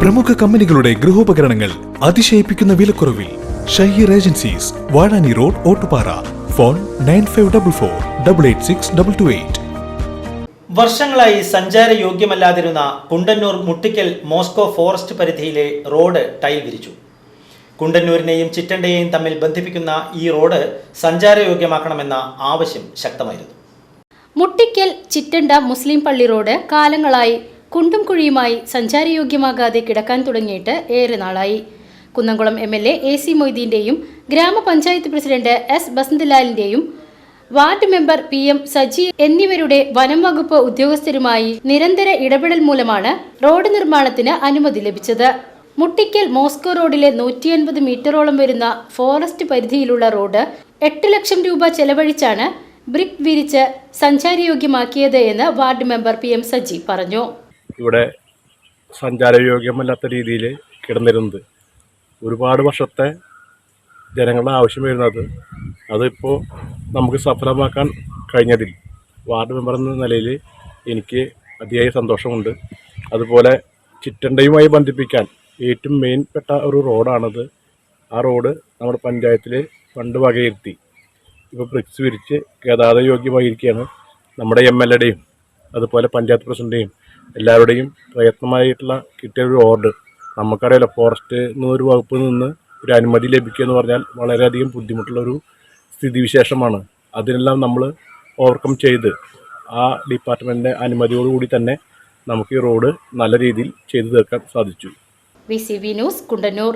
പ്രമുഖ കമ്പനികളുടെ ഗൃഹോപകരണങ്ങൾ അതിശയിപ്പിക്കുന്ന വിലക്കുറവിൽ Shaheer agencies Vazhani road Ottupara. Phone nine five double four double eight six double two eight. വർഷങ്ങളായി സഞ്ചാരയോഗ്യമല്ലാതിരുന്ന കുണ്ടന്നൂർ മുട്ടിക്കൽ മോസ്കോ ഫോറസ്റ്റ് പരിധിയിലെ റോഡ് ടൈൽ വിരിച്ചു. കുണ്ടന്നൂരിനെയും ചിറ്റണ്ടയെയും തമ്മിൽ ബന്ധിപ്പിക്കുന്ന ഈ റോഡ് സഞ്ചാരയോഗ്യമാക്കണമെന്ന ആവശ്യം ശക്തമായിരുന്നു. മുട്ടിക്കൽ ചിറ്റണ്ട മുസ്ലിം പള്ളി റോഡ് കാലങ്ങളായി കുണ്ടും കുഴിയുമായി സഞ്ചാരയോഗ്യമാകാതെ കിടക്കാൻ തുടങ്ങിയിട്ട് ഏറെ നാളായി. Kunnamkulam M L A A C മൊയ്തീന്റെയും ഗ്രാമപഞ്ചായത്ത് president S ബസന്തലാലിന്റെയും ward member P M Saji എന്നിവരുടെ വനം വകുപ്പ് ഉദ്യോഗസ്ഥരുമായി നിരന്തര ഇടപെടൽ മൂലമാണ് റോഡ് നിർമ്മാണത്തിന് അനുമതി ലഭിച്ചത്. മുട്ടിക്കൽ മോസ്കോ റോഡിലെ നൂറ്റി അൻപത് മീറ്ററോളം വരുന്ന ഫോറസ്റ്റ് പരിധിയിലുള്ള റോഡ് എട്ട് ലക്ഷം രൂപ ചെലവഴിച്ചാണ് ബ്രിക് വിരിച്ച് സഞ്ചാരയോഗ്യമാക്കിയത് എന്ന് ward member P M Saji പറഞ്ഞു. ഇവിടെ സഞ്ചാരയോഗ്യമല്ലാത്ത രീതിയിൽ കിടന്നിരുന്നത്. ഒരുപാട് വർഷത്തെ ജനങ്ങളുടെ ആവശ്യം വരുന്നത് അതിപ്പോൾ നമുക്ക് സഫലമാക്കാൻ കഴിഞ്ഞതിൽ വാർഡ് മെമ്പർ എന്ന നിലയിൽ എനിക്ക് അതിയായ സന്തോഷമുണ്ട്. അതുപോലെ ചിറ്റണ്ടയുമായി ബന്ധിപ്പിക്കാൻ ഏറ്റവും മെയിൻപ്പെട്ട ഒരു റോഡാണത്. ആ റോഡ് നമ്മുടെ പഞ്ചായത്തിൽ പണ്ട് വകയിരുത്തി ഇപ്പോൾ ബ്രിക്സ് വിരിച്ച് ഗതാഗത യോഗ്യമായിരിക്കുകയാണ് നമ്മുടെ എം എൽ എയുടെയും അതുപോലെ പഞ്ചായത്ത് പ്രസിഡന്റിന്റെയും എല്ലാവരുടെയും പ്രയത്നമായിട്ടുള്ള കിട്ടിയ ഒരു ഓർഡർ നമുക്കറിയാലോ ഫോറസ്റ്റ് എന്നൊരു വകുപ്പിൽ നിന്ന് ഒരു അനുമതി ലഭിക്കുക എന്ന് പറഞ്ഞാൽ വളരെയധികം ബുദ്ധിമുട്ടുള്ളൊരു സ്ഥിതിവിശേഷമാണ്. അതിനെല്ലാം നമ്മൾ ഓവർകം ചെയ്ത് ആ ഡിപ്പാർട്ട്മെന്റിന്റെ അനുമതിയോടുകൂടി തന്നെ നമുക്ക് ഈ റോഡ് നല്ല രീതിയിൽ ചെയ്തു തീർക്കാൻ സാധിച്ചു. V C V news Kundannoor